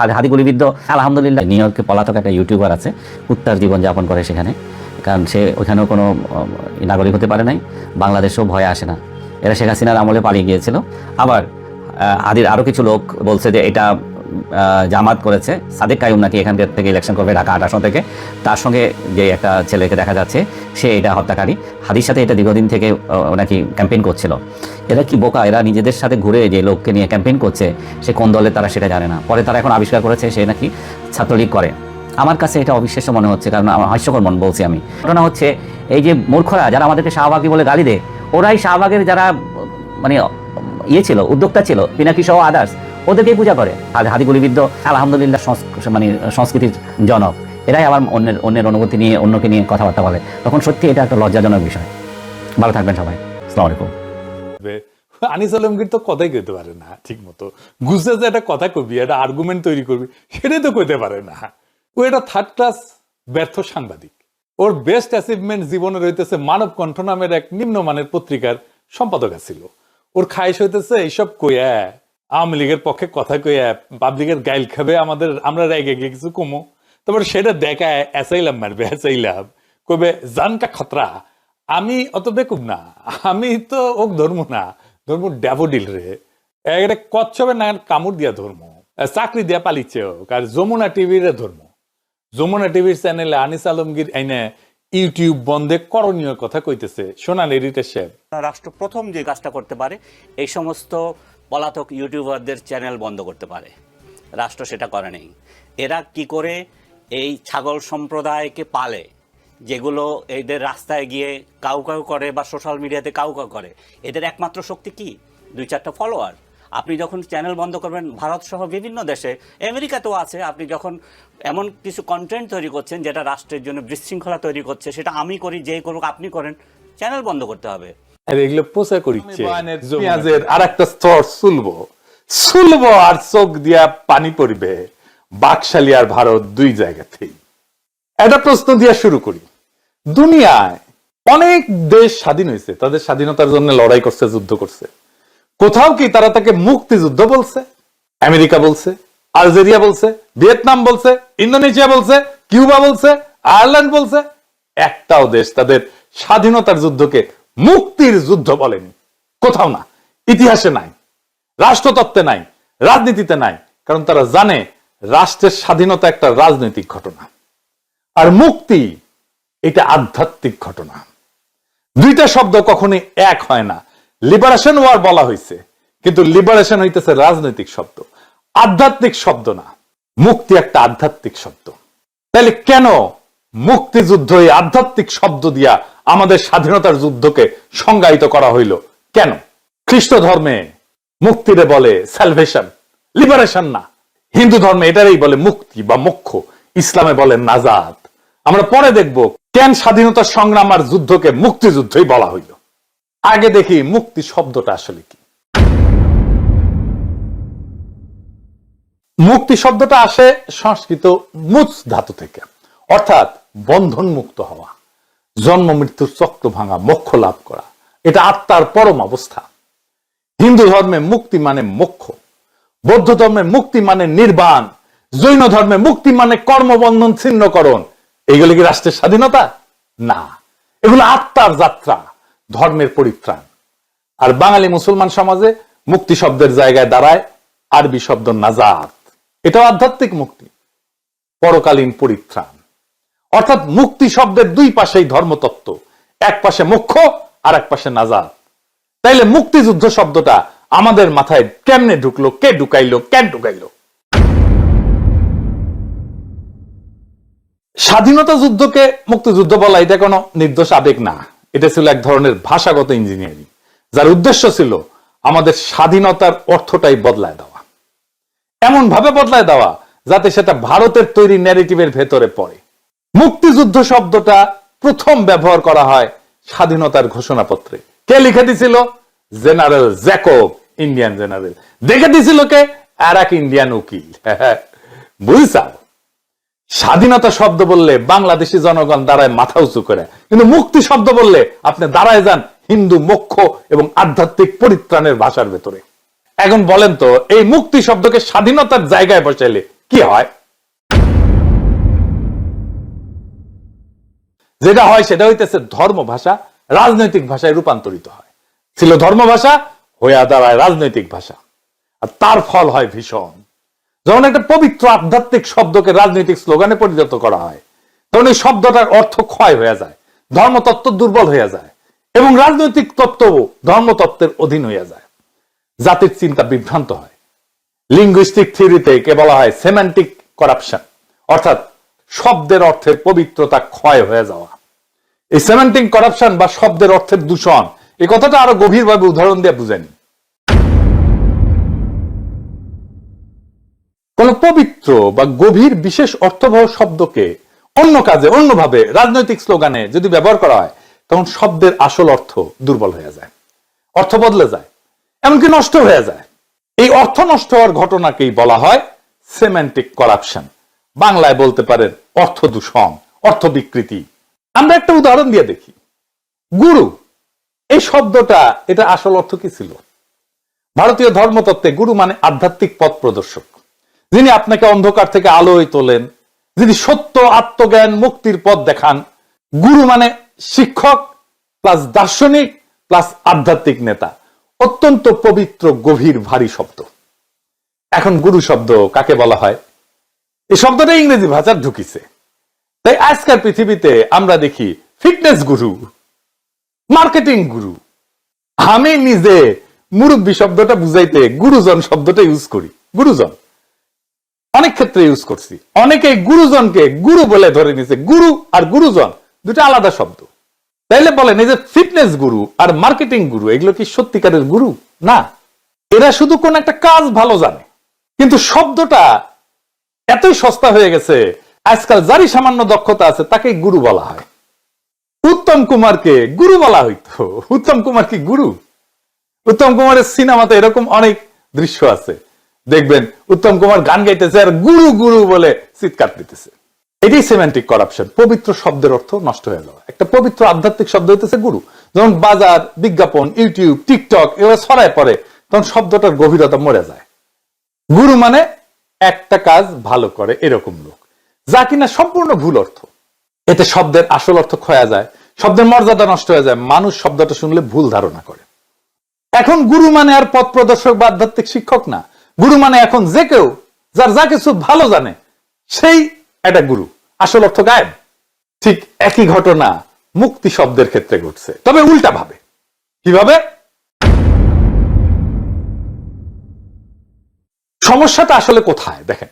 আর হাদি গুলিবিদ্ধ আলহামদুলিল্লাহ, নিউ ইয়র্কে পলাতক একটা ইউটিউবার আছে উত্তার জীবন যাপন করে সেখানে। কারণ সে ওইখানেও কোনো নাগরিক হতে পারে নাই, বাংলাদেশেও ভয় আসে না। এরা শেখ হাসিনার আমলে পালিয়ে গিয়েছিল। আবার আদির আরও কিছু লোক বলছে যে এটা জামাত করেছে। সাদেক কায়ুম নাকি এখান থেকে ইলেকশন করবে ঢাকা আট থেকে। তার সঙ্গে যে একটা ছেলেকে দেখা যাচ্ছে, সে এটা হত্যাকারী। হাদির সাথে এটা দীর্ঘদিন থেকে নাকি ক্যাম্পেইন করছিল। এরা কি বোকা? এরা নিজেদের সাথে ঘুরে যে লোককে নিয়ে ক্যাম্পেইন করছে, সে কোন দলে তারা সেটা জানে না। পরে তারা এখন আবিষ্কার করেছে, সে নাকি ছাত্রলীগ করে। আমার কাছে এটা অবিশ্বাস্য মনে হচ্ছে, কারণ আমার হাস্যকর মন বলছি আমি। ঘটনা হচ্ছে, এই যে মূর্খরা যারা আমাদেরকে শাহবাগী বলে গালি দেয়, ওরাই শাহবাগের যারা মানে ইয়ে ছিল, উদ্যোক্তা ছিল, পিনাকি সহ আদার্স ওদেরকেই পূজা করে? আর হাদি গুলিবিদ্ধ, আলহামদুলিল্লাহ মানে সংস্কৃতির জনক। এরাই আবার অন্যের অন্যের অনুভূতি নিয়ে, অন্যকে নিয়ে কথাবার্তা বলে। তখন সত্যি এটা একটা লজ্জাজনক বিষয়। ভালো থাকবেন সবাই। আসসালামু আলাইকুম। আনিস আলমগীর তো কথাই কইতে পারে না, ঠিক মতো। যে একটা কথা কবি, একটা আর্গুমেন্ট তৈরি করবি, সেটাই তো কইতে পারে না। ও থার্ড ক্লাস ব্যর্থ সাংবাদিক। ওর বেস্ট অ্যাচিভমেন্ট জীবনে রইতেছে মানব কণ্ঠ নামের এক নিম্নমানের পত্রিকার সম্পাদক ছিল ওর খাইশ হইতেছে, এইসব কইয়া আওয়ামী লীগের পক্ষে কথা কইয়া পাবলিকের গাইল খাবে, আমাদের, আমরা রেগে গিয়ে কিছু কমো। তারপর সেটা দেখায় অ্যাসাইলাম মারবে অ্যাসাইলাম কবে জানকা খতরা, আমি অত বেকুব না, আমি তো ওক ধর্ম না, ধর্ম ড্যাভোডিল রে। একটা কচ্ছপের না কামড় দিয়া ধর্ম, চাকরি দিয়া পালিচ্ছে ওক আর যমুনা টিভির ধর্ম। যমুনা টিভির চ্যানেলে আনিস আলমগীর এনে ইউটিউব বন্ধে করণীয় কথা কইতেছে শোনান এডিটার সাহেব। রাষ্ট্র প্রথম যে কাজটা করতে পারে, এই সমস্ত পলাতক ইউটিউবারদের চ্যানেল বন্ধ করতে পারে। রাষ্ট্র সেটা করে নেই। এরা কি করে এই ছাগল সম্প্রদায়কে পালে, যেগুলো এদের রাস্তায় গিয়ে কাউ কাউ করে বা সোশ্যাল মিডিয়াতে কাউ কাউ করে। এদের একমাত্র শক্তি কি? দুই চারটা ফলোয়ার। আপনি যখন চ্যানেল বন্ধ করবেন, ভারত সহ বিভিন্ন দেশে, আমেরিকাতেও আছে, আপনি যখন এমন কিছু কন্টেন্ট তৈরি করছেন, যেটা রাষ্ট্রের জন্য বিশৃঙ্খলা তৈরি করছে, সেটা আমি করি যেই করুক, আপনি করেন, চ্যানেল বন্ধ করতে হবে। আর এগুলো পোষা করিচ্ছে পেঁয়াজের আর একটা স্তর আর চোখ দিয়া পানি পড়বে। বাকশালী আর ভারত দুই জায়গাতেই। একটা প্রশ্ন দিয়া শুরু করি। দুনিয়ায় অনেক দেশ স্বাধীন হয়েছে তাদের স্বাধীনতার জন্য লড়াই করছে যুদ্ধ করছে। কোথাও কি তারা তাকে মুক্তিযুদ্ধ বলছে? আমেরিকা বলছে আলজেরিয়া বলছে ভিয়েতনাম বলছে ইন্দোনেশিয়া বলছে কিউবা বলছে আয়ারল্যান্ড বলছে। একটাও দেশ তাদের স্বাধীনতার যুদ্ধকে মুক্তির যুদ্ধ বলেন। কোথাও না। ইতিহাসে নাই। রাষ্ট্রতত্ত্বে নাই। রাজনীতিতে নাই। কারণ তারা জানে, রাষ্ট্রের স্বাধীনতা একটা রাজনৈতিক ঘটনা। আর মুক্তি, এটা আধ্যাত্মিক ঘটনা। দুইটা শব্দ কখনোই এক হয় না। লিবারেশন ওয়ার বলা হয়েছে কিন্তু লিবারেশন হইতেছে রাজনৈতিক শব্দ। আধ্যাত্মিক শব্দ না। মুক্তি একটা আধ্যাত্মিক শব্দ। তাহলে কেন মুক্তিযুদ্ধ এই আধ্যাত্মিক শব্দ দিয়া আমাদের স্বাধীনতার যুদ্ধকে সংজ্ঞায়িত করা হইল। কেন? খ্রিস্ট ধর্মে মুক্তিরে বলে স্যালভেশন লিবারেশন না। হিন্দু ধর্মে এটারই বলে মুক্তি বা মোক্ষ, ইসলামে বলে নাজাদ আমরা পরে দেখব কেন স্বাধীনতা সংগ্রাম আর যুদ্ধকে মুক্তিযুদ্ধই বলা হইল। আগে দেখি মুক্তি শব্দটা আসলে কি। মুক্তি শব্দটা আসে সংস্কৃত মুচ ধাতু থেকে, অর্থাৎ বন্ধন মুক্ত হওয়া। জন্ম মৃত্যুর চক্র ভাঙা, মোক্ষ লাভ করা। এটা আত্মার পরম অবস্থা। হিন্দু ধর্মে মুক্তি মানে মোক্ষ। বৌদ্ধ ধর্মে মুক্তি মানে নির্বাণ। জৈন ধর্মে মুক্তি মানে কর্মবন্ধন ছিন্নকরণ। এইগুলো কি রাষ্ট্রের স্বাধীনতা? না। এগুলো আত্মার যাত্রা, ধর্মের পরিত্রাণ। আর বাঙালি মুসলমান সমাজে মুক্তি শব্দের জায়গায় দাঁড়ায় আরবি শব্দ নাজাত। এটাও আধ্যাত্মিক মুক্তি। পরকালীন পরিত্রাণ। অর্থাৎ মুক্তি শব্দের দুই পাশেই ধর্মতত্ত্ব, এক পাশে মোক্ষ আর এক পাশে নাজাত। তাইলে মুক্তিযুদ্ধ শব্দটা আমাদের মাথায় কেমনে ঢুকলো, কে ঢুকাইলো, কেন ঢুকাইলো? স্বাধীনতা যুদ্ধকে মুক্তিযুদ্ধ বলা এটা কোনো নির্দোষ আবেগ না। এটা ছিল এক ধরনের ভাষাগত ইঞ্জিনিয়ারিং, যার উদ্দেশ্য ছিল আমাদের স্বাধীনতার অর্থটাই বদলায় দেওয়া। এমন ভাবে বদলায় দেওয়া যাতে সেটা ভারতের তৈরি ন্যারেটিভের ভেতরে পড়ে। মুক্তিযুদ্ধ শব্দটা প্রথম ব্যবহার করা হয় স্বাধীনতার ঘোষণাপত্রে। কে লিখে দিছিল? General Jacob, Indian general. দেখে দিছিল কে? আর এক ইন্ডিয়ান উকিল। বুঝছাও স্বাধীনতা শব্দ বললে বাংলাদেশি জনগণ দাঁড়ায় মাথা উঁচু করে। কিন্তু মুক্তি শব্দ বললে আপনি দাঁড়ায় যান হিন্দু মোক্ষ এবং আধ্যাত্মিক পরিত্রাণের ভাষার ভেতরে। এখন বলেন তো, এই মুক্তি শব্দকে স্বাধীনতার জায়গায় বসাইলে কি হয়? যেটা হয় সেটা হইতেছে ধর্ম ভাষা, রাজনৈতিক ভাষায় রূপান্তরিত হয়। ছিল ধর্ম ভাষা, হইয়া দাঁড়ায় রাজনৈতিক ভাষা। আর তার ফল হয় ভীষণ। যখন একটা পবিত্র আধ্যাত্মিক শব্দকে রাজনৈতিক স্লোগানে পরিণত করা হয়, তখন এই শব্দটার অর্থ ক্ষয় হয়ে যায়, ধর্মতত্ত্ব দুর্বল হয়ে যায়, এবং রাজনৈতিক তত্ত্ব ধর্মতত্ত্বের অধীন হইয়া যায়। জাতির চিন্তা বিভ্রান্ত হয়। লিঙ্গুইস্টিক থিওরিতে কে বলা হয় সেমান্টিক করাপশন অর্থাৎ শব্দের অর্থের পবিত্রতা ক্ষয় হয়ে যাওয়া। এই সেমান্টিক করাপশন বা শব্দের অর্থের দূষণ এই কথাটা আরও গভীরভাবে উদাহরণ দিয়ে বুঝেনি। কোন পবিত্র বা গভীর বিশেষ অর্থবহ শব্দকে অন্য কাজে, অন্যভাবে, রাজনৈতিক স্লোগানে যদি ব্যবহার করা হয়, তখন শব্দের আসল অর্থ দুর্বল হয়ে যায়, অর্থ বদলে যায়, এমনকি নষ্ট হয়ে যায়। এই অর্থ নষ্ট হওয়ার ঘটনাকেই বলা হয় সেমেন্টিক করাপশন বাংলায় বলতে পারেন অর্থ দূষণ, অর্থ বিকৃতি। আমরা একটা উদাহরণ দিয়ে দেখি। গুরু, এই শব্দটা, এটা আসল অর্থ কি ছিল? ভারতীয় ধর্মতত্ত্বে গুরু মানে আধ্যাত্মিক পথ প্রদর্শক। যিনি আপনাকে অন্ধকার থেকে আলোয় তোলেন, যিনি সত্য, আত্মজ্ঞান, মুক্তির পথ দেখান, গুরু মানে শিক্ষক, প্লাস দার্শনিক, প্লাস আধ্যাত্মিক নেতা। অত্যন্ত পবিত্র, গভীর, ভারী শব্দ। এখন গুরু শব্দ কাকে বলা হয়? এই শব্দটা ইংরেজি ভাষার ঢুকিছে। তাই আজকাল পৃথিবীতে আমরা দেখি ফিটনেস গুরু, মার্কেটিং গুরু। আমি নিজে মুরব্বী শব্দটা বুঝাইতে গুরুজন শব্দটা ইউজ করি, গুরুজন। অনেক ক্ষেত্রে ইউজ করছি। অনেকে গুরুজনকে গুরু বলে ধরে নিছে, গুরু আর গুরুজন, দুটো আলাদা শব্দ। তাইলে বলেন, এই যে ফিটনেস গুরু আর মার্কেটিং গুরু, এগুলো কি সত্যিকারের গুরু? না। এরা শুধু কোন একটা কাজ ভালো জানে, কিন্তু শব্দটা এতই সস্তা হয়ে গেছে। আজকাল যারই সামান্য দক্ষতা আছে তাকে গুরু বলা হয়। উত্তম কুমারকে গুরু বলা হইতো। উত্তম কুমার কি গুরু? উত্তম কুমারের সিনেমাতে এরকম অনেক দৃশ্য আছে। দেখবেন, উত্তম কুমার গান গাইতেছে আর গুরু গুরু বলে চিৎকার দিতেছে। এটাই সেমেন্টিক করাপশন পবিত্র শব্দের অর্থ নষ্ট হয়ে যাওয়া। একটা পবিত্র আধ্যাত্মিক শব্দ হইতেছে গুরু। যেমন বাজার, বিজ্ঞাপন, ইউটিউব, টিকটক, এগুলো ছড়ায় পড়ে, তখন শব্দটার গভীরতা মরে যায়। গুরু মানে একটা কাজ ভালো করে এরকম লোক, যা কিনা সম্পূর্ণ ভুল অর্থ। এতে শব্দের আসল অর্থ ক্ষয়া যায়, শব্দের মর্যাদা নষ্ট হয়ে যায়, মানুষ শব্দটা শুনলে ভুল ধারণা করে। এখন গুরু মানে আর পথ প্রদর্শক বা আধ্যাত্মিক শিক্ষক না। গুরু মানে এখন যে কেউ যার যা কিছু ভালো জানে, সেই একটা গুরু। আসল অর্থ গায়েব। ঠিক একই ঘটনা মুক্তি শব্দের ক্ষেত্রে ঘটছে। তবে উল্টা ভাবে। কীভাবে? সমস্যাটা আসলে কোথায়? দেখেন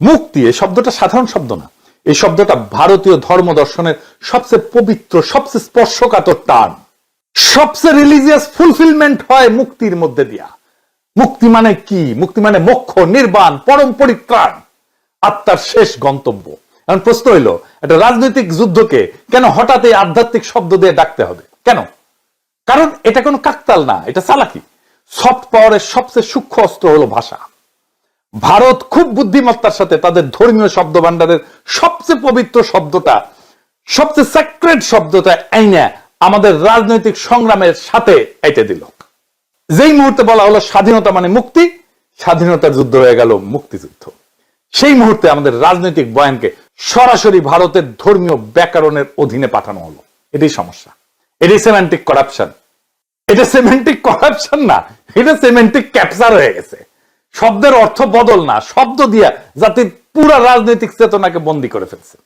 মুক্তি এই শব্দটা সাধারণ শব্দ না। এই শব্দটা ভারতীয় ধর্ম দর্শনের সবচেয়ে পবিত্র, সবচেয়ে স্পর্শকাতর টান। সবচেয়ে রিলিজিয়াস ফুলফিলমেন্ট হয় মুক্তির মধ্যে দিয়া। মুক্তি মানে কি? মুক্তি মানে মোক্ষ, নির্বাণ, পরম পরিত্রাণ, আত্মার শেষ গন্তব্য। এখন প্রশ্ন হইল, একটা রাজনৈতিক যুদ্ধকে কেন হঠাৎ এই আধ্যাত্মিক শব্দ দিয়ে ডাকতে হবে? কেন? কারণ এটা কোনো কাকতাল না, এটা চালাকি। সফট পাওয়ারের সবচেয়ে সূক্ষ্ম অস্ত্র হলো ভাষা। ভারত খুব বুদ্ধিমত্তার সাথে তাদের ধর্মীয় শব্দ ভান্ডারের সবচেয়ে পবিত্র শব্দটা, সবচেয়ে সেক্রেট শব্দটা আইনে আমাদের রাজনৈতিক সংগ্রামের সাথে এটে দিল। যেই মুহূর্তে বলা হলো স্বাধীনতা মানে মুক্তি, স্বাধীনতার যুদ্ধ হয়ে গেল মুক্তিযুদ্ধ। সেই মুহূর্তে আমাদের রাজনৈতিক বয়ানকে সরাসরি ভারতের ধর্মীয় ব্যাকরণের অধীনে পাঠানো হলো। এটাই সমস্যা। এটাই সেমেন্টিক করাপশন এটা সেমেন্টিক করাপশন না, এটা সেমেন্টিক ক্যাপচার হয়ে গেছে। শব্দের অর্থ বদল না, শব্দ দিয়া জাতির পুরা রাজনৈতিক চেতনাকে বন্দী করে ফেলছে।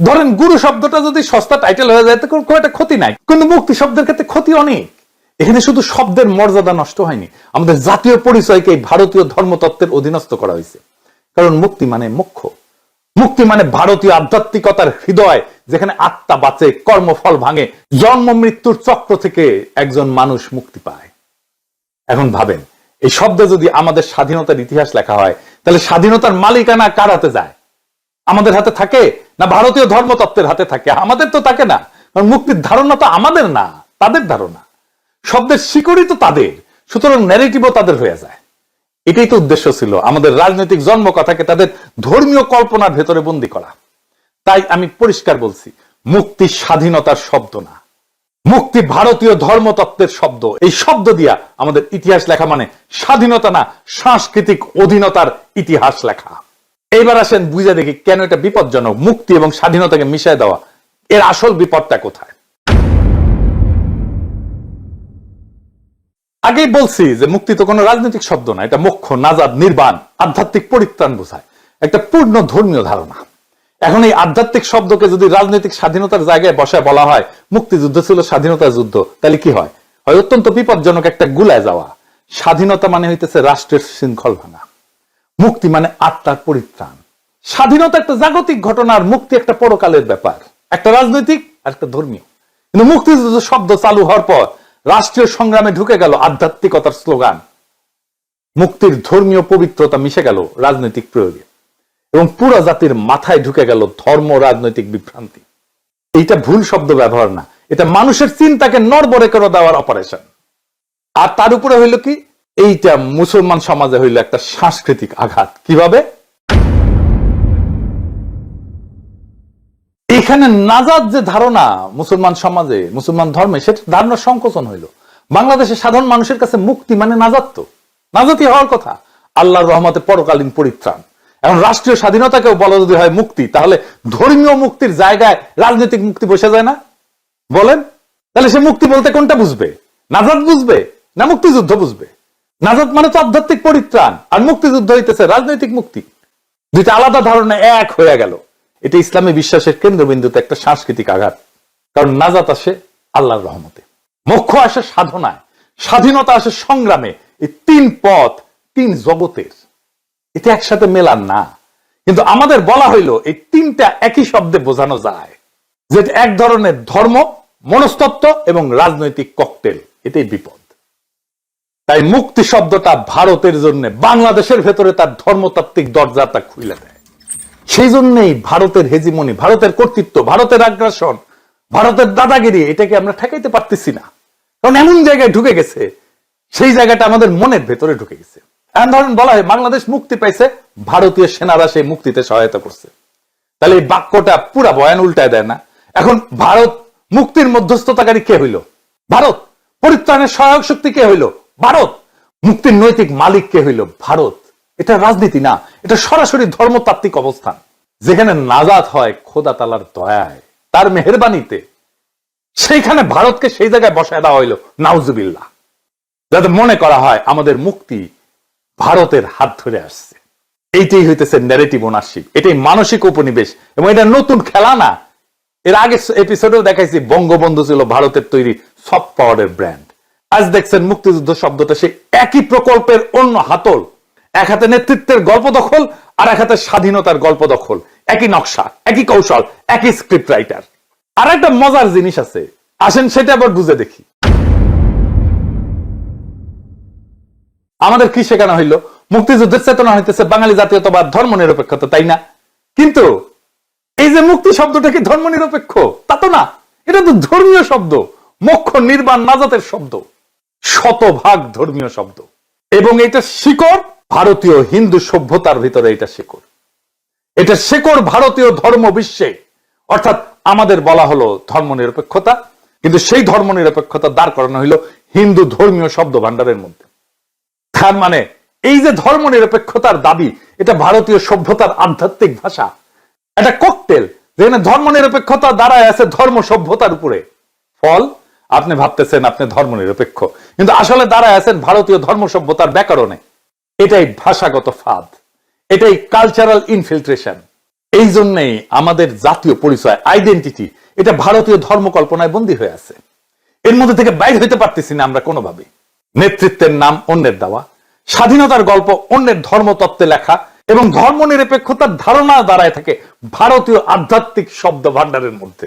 ধরেন গুরু শব্দটা যদি সস্তা টাইটেল হয়ে যায়, তো খুব একটা ক্ষতি নাই। কিন্তু মুক্তি শব্দের ক্ষেত্রে ক্ষতি অনেক। এখানে শুধু শব্দের মর্যাদা নষ্ট হয়নি, আমাদের জাতীয় পরিচয়কে ভারতীয় ধর্মতত্ত্বের অধীনস্থ করা হয়েছে। কারণ মুক্তি মানে মুখ্য। মুক্তি মানে ভারতীয় আধ্যাত্মিকতার হৃদয়, যেখানে আত্মা বাঁচে, কর্মফল ভাঙে, জন্ম মৃত্যুর চক্র থেকে একজন মানুষ মুক্তি পায়। এখন ভাবেন এই শব্দ যদি আমাদের স্বাধীনতার ইতিহাস লেখা হয়, তাহলে স্বাধীনতার মালিকানা কার হাতে যায়? আমাদের হাতে থাকে না ভারতীয় ধর্মতত্ত্বের হাতে থাকে? আমাদের তো থাকে না। কারণ মুক্তির ধারণা তো আমাদের না, তাদের ধারণা। শব্দের শিকড়ই তো তাদের, সুতরাং ন্যারেটিভও তাদের হয়ে যায়। এটাই তো উদ্দেশ্য ছিল আমাদের রাজনৈতিক জন্ম কথাকে তাদের ধর্মীয় কল্পনার ভেতরে বন্দি করা। তাই আমি পরিষ্কার বলছি, মুক্তি স্বাধীনতার শব্দ না। মুক্তি ভারতীয় ধর্মতত্ত্বের শব্দ। এই শব্দ দিয়া আমাদের ইতিহাস লেখা মানে স্বাধীনতা না সাংস্কৃতিক অধীনতার ইতিহাস লেখা। এইবার আসেন বুঝে দেখি কেন এটা বিপজ্জনক, মুক্তি এবং স্বাধীনতাকে মিশায় দেওয়া। এর আসল বিপদটা কোথায়? আগেই বলছি যে মুক্তি তো কোনো রাজনৈতিক শব্দ না, এটা মোক্ষ, নাজাদ, নির্বাণ, আধ্যাত্মিক পরিত্রাণ বোঝায়। একটা পূর্ণ ধর্মীয় ধারণা। এখন এই আধ্যাত্মিক শব্দকে যদি রাজনৈতিক স্বাধীনতার জায়গায় বসায় বলা হয়, মুক্তিযুদ্ধ ছিল স্বাধীনতার যুদ্ধ, তাহলে কি হয়? হয় অত্যন্ত বিপজ্জনক একটা গুলায় যাওয়া। স্বাধীনতা মানে হইতেছে রাষ্ট্রের শৃঙ্খল ভাঙা মুক্তি মানে আত্মার পরিত্রাণ। স্বাধীনতা একটা জাগতিক ঘটনা আর মুক্তি একটা পরকালের ব্যাপার। একটা রাজনৈতিক আর একটা ধর্মীয়। কিন্তু মুক্তিযুদ্ধ শব্দ চালু হওয়ার পর রাষ্ট্রীয় সংগ্রামে ঢুকে গেল আধ্যাত্মিকতার স্লোগান। মুক্তির ধর্মীয় পবিত্রতা মিশে গেল রাজনৈতিক প্রয়োগে। এবং পুরো জাতির মাথায় ঢুকে গেল ধর্ম, রাজনৈতিক বিভ্রান্তি। এইটা ভুল শব্দ ব্যবহার না। এটা মানুষের চিন্তাকে নড়বড়ে করে দেওয়ার অপারেশন আর তার উপরে হইল কি? এইটা মুসলমান সমাজে হইল একটা সাংস্কৃতিক আঘাত। কীভাবে? এখানে নাজাদ যে ধারণা মুসলমান সমাজে, মুসলমান ধর্মে, সেটা ধারণা সংকোচন হইল। বাংলাদেশের সাধারণ মানুষের কাছে মুক্তি মানে নাজাত তো। নাজাতি হওয়ার কথা। আল্লাহর রহমতে পরকালীন পরিত্রাণ। এখন রাষ্ট্রীয় স্বাধীনতাকেও বলা যদি হয় মুক্তি, তাহলে ধর্মীয় মুক্তির জায়গায় রাজনৈতিক মুক্তি বসে যায় না? বলেন। তাহলে সে মুক্তি বলতে কোনটা বুঝবে? নাজাদ বুঝবে না মুক্তিযুদ্ধ বুঝবে? নাজাদ মানে তো আধ্যাত্মিক পরিত্রাণ, আর মুক্তিযুদ্ধ হইতেছে রাজনৈতিক মুক্তি। দুইটা আলাদা ধারণা এক হয়ে গেল। এটা ইসলামী বিশ্বাসের কেন্দ্রবিন্দুতে একটা সাংস্কৃতিক আঘাত। কারণ নাজাত আসে আল্লাহর রহমতে। মোক্ষ আসে সাধনায়, স্বাধীনতা আসে সংগ্রামে। এই তিন পথ, তিন জগতের। এটা একসাথে মেলান না। কিন্তু আমাদের বলা হইল, এই তিনটা একই শব্দে বোঝানো যায় যে এক ধরনের ধর্ম মনস্তত্ব এবং রাজনৈতিক ককটেল। এটাই বিপদ। তাই মুক্তি শব্দটা ভারতের জন্য বাংলাদেশের ভেতরে তার ধর্মতাত্ত্বিক দরজাটা খুলে দেয়। সেই জন্যই ভারতের হেজিমনি, ভারতের কর্তৃত্ব, ভারতের আগ্রাসন, ভারতের দাদাগিরি, এটাকে আমরা ঠেকাইতে পারতেছি না। কারণ এমন জায়গায় ঢুকে গেছে, সেই জায়গাটা আমাদের মনের ভেতরে ঢুকে গেছে। এমন ধরেন বলা হয়, বাংলাদেশ মুক্তি পাইছে, ভারতীয় সেনারা সেই মুক্তিতে সহায়তা করছে। তাহলে এই বাক্যটা পুরা বয়ান উল্টায় দেয় না। এখন ভারত মুক্তির মধ্যস্থতাকারী কে হইল? ভারত। পরিত্রাণের সহায়ক শক্তি কে হইল? ভারত। মুক্তির নৈতিক মালিক কে হইল? ভারত। এটা রাজনীতি না, এটা সরাসরি ধর্মতাত্ত্বিক অবস্থান। যেখানে নাজাত হয় খোদা তালার দয়ায়, তার মেহরবানিতে। সেইখানে ভারতকে সেই জায়গায় বসায় দেওয়া হইল, নাউজুবিল্লাহ। যাতে মনে করা হয়, আমাদের মুক্তি ভারতের হাত ধরে আসছে। এইটাই হইতেছে ন্যারেটিভ ওনারশিপ এটাই মানসিক উপনিবেশ এবং এটা নতুন খেলা না। এর আগে এপিসোডেও দেখাইছি, বঙ্গবন্ধু ছিল ভারতের তৈরি সফট পাওয়ারের ব্র্যান্ড আজ দেখছেন মুক্তিযুদ্ধ শব্দটা, সেই একই প্রকল্পের অন্য হাতল। এক হাতে নেতৃত্বের গল্প দখল, আর এক হাতে স্বাধীনতার গল্প দখল। একই নকশা, একই কৌশল, একই স্ক্রিপ্ট রাইটার আর একটা মজার জিনিস আছে, আসেন সেটা আবার বুঝে দেখি। আমাদের কি শেখানো হইল? মুক্তিযুদ্ধের চেতনা হইতেছে বাঙালি জাতীয়তাবাদ ধর্ম নিরপেক্ষতা তাই না? কিন্তু এই যে মুক্তি শব্দটা কি ধর্ম নিরপেক্ষ? তা তো না। এটা তো ধর্মীয় শব্দ মোক্ষ নির্বাণ নাজাতের শব্দ, শতভাগ ধর্মীয় শব্দ। এবং এটা শিকড় ভারতীয় হিন্দু সভ্যতার ভিতরে এটা শিকড়। এটা শেকড় ভারতীয় ধর্ম বিশ্বে, অর্থাৎ আমাদের বলা হলো ধর্ম নিরপেক্ষতা, কিন্তু সেই ধর্ম নিরপেক্ষতা দাঁড় করানো হইল হিন্দু ধর্মীয় শব্দ ভান্ডারের মধ্যে। তার মানে এই যে ধর্ম নিরপেক্ষতার দাবি, এটা ভারতীয় সভ্যতার আধ্যাত্মিক ভাষা। একটা ককটেল যেখানে ধর্ম নিরপেক্ষতা দাঁড়ায় আছে ধর্ম সভ্যতার উপরে। ফল, আপনি ভাবতেছেন আপনি ধর্ম নিরপেক্ষ কিন্তু আসলে দাঁড়ায় আছেন ভারতীয় ধর্ম সভ্যতার ব্যাকরণে। এটাই ভাষাগত ফাঁদ, এটাই কালচারাল ইনফিল্ট্রেশন এই জন্যই আমাদের জাতীয় পরিচয় আইডেন্টিটি এটা ভারতীয় ধর্ম কল্পনায় বন্দী হয়ে আছে। এর মধ্যে থেকে বাইর হইতে পারতেছি না আমরা কোনোভাবে নেতৃত্বের নাম অন্যের দেওয়া, স্বাধীনতার গল্প অন্যের ধর্মতত্ত্বে লেখা এবং ধর্ম নিরপেক্ষতার ধারণা দাঁড়ায় থাকে ভারতীয় আধ্যাত্মিক শব্দ ভান্ডারের মধ্যে।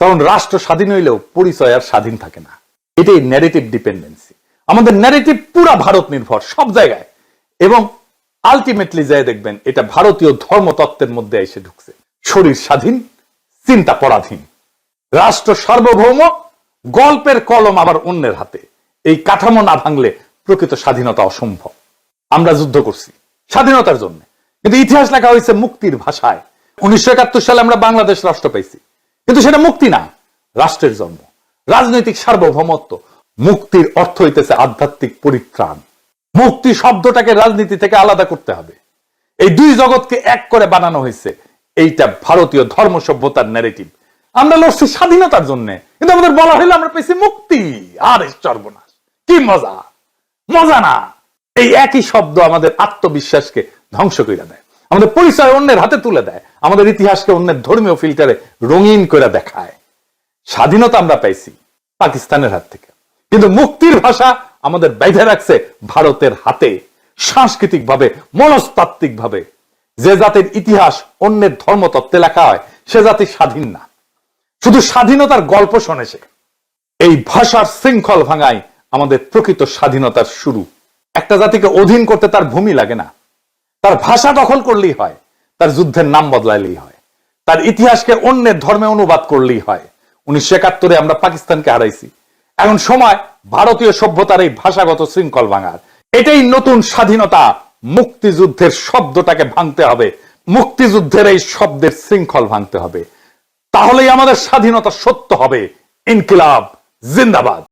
কারণ রাষ্ট্র স্বাধীন হইলেও পরিচয় আর স্বাধীন থাকে না। এটাই ন্যারেটিভ ডিপেন্ডেন্সি আমাদের ন্যারেটিভ পুরা ভারত নির্ভর সব জায়গায়। এবং আলটিমেটলি যায় দেখবেন এটা ভারতীয় ধর্মতত্ত্বের মধ্যে এসে ঢুকছে। শরীর স্বাধীন, চিন্তা পরাধীন। রাষ্ট্র সার্বভৌম, গল্পের কলম আবার অন্যের হাতে। এই কাঠামো না ভাঙলে প্রকৃত স্বাধীনতা অসম্ভব। আমরা যুদ্ধ করছি, স্বাধীনতার জন্য। কিন্তু ইতিহাস লেখা হয়েছে মুক্তির ভাষায়। উনিশশো একাত্তর সালে আমরা বাংলাদেশ রাষ্ট্র পাইছি। কিন্তু সেটা মুক্তি না, রাষ্ট্রের জন্ম। রাজনৈতিক সার্বভৌমত্ব, মুক্তির অর্থ হইতেছে আধ্যাত্মিক পরিত্রাণ। মুক্তি শব্দটাকে রাজনীতি থেকে আলাদা করতে হবে। এই দুই জগৎকে এক করে বানানো হয়েছে এইটা ভারতীয় ধর্ম সভ্যতার ন্যারেটিভ আমরা লড়ছি স্বাধীনতার জন্য। কিন্তু আমাদের বলা হইল আমরা পেয়েছি মুক্তি। আর সর্বনাশ কি মজা? মজা না। এই একই শব্দ আমাদের আত্মবিশ্বাসকে ধ্বংস করে দেয়। আমাদের পরিচয় অন্যের হাতে তুলে দেয়। আমাদের ইতিহাসকে অন্যের ধর্মীয় ফিল্টারে রঙিন করে দেখায়। স্বাধীনতা আমরা পাইছি পাকিস্তানের হাত থেকে। কিন্তু মুক্তির ভাষা আমাদের বেঁধে রাখছে ভারতের হাতে। সাংস্কৃতিক ভাবে মনস্তাত্ত্বিক ভাবে যে জাতির ইতিহাস অন্যের ধর্মতত্ত্বে লেখা হয়, সে জাতি স্বাধীন না। শুধু স্বাধীনতার গল্প শোনে সে। এই ভাষার শৃঙ্খল ভাঙাই আমাদের প্রকৃত স্বাধীনতার শুরু। একটা জাতিকে অধীন করতে তার ভূমি লাগে না। তার ভাষা দখল করলেই হয়, তার যুদ্ধের নাম বদলাইলেই হয়, তার ইতিহাসকে অন্যের ধর্মে অনুবাদ করলেই হয়। উনিশশো একাত্তরে আমরা পাকিস্তানকে হারাইছি। এখন সময় ভারতীয় সভ্যতার এই ভাষাগত শৃঙ্খল ভাঙার। এটাই নতুন স্বাধীনতা। মুক্তিযুদ্ধের শব্দটাকে ভাঙতে হবে। মুক্তিযুদ্ধের এই শব্দের শৃঙ্খল ভাঙতে হবে। তাহলেই আমাদের স্বাধীনতা সত্য হবে। ইনকিলাব, জিন্দাবাদ।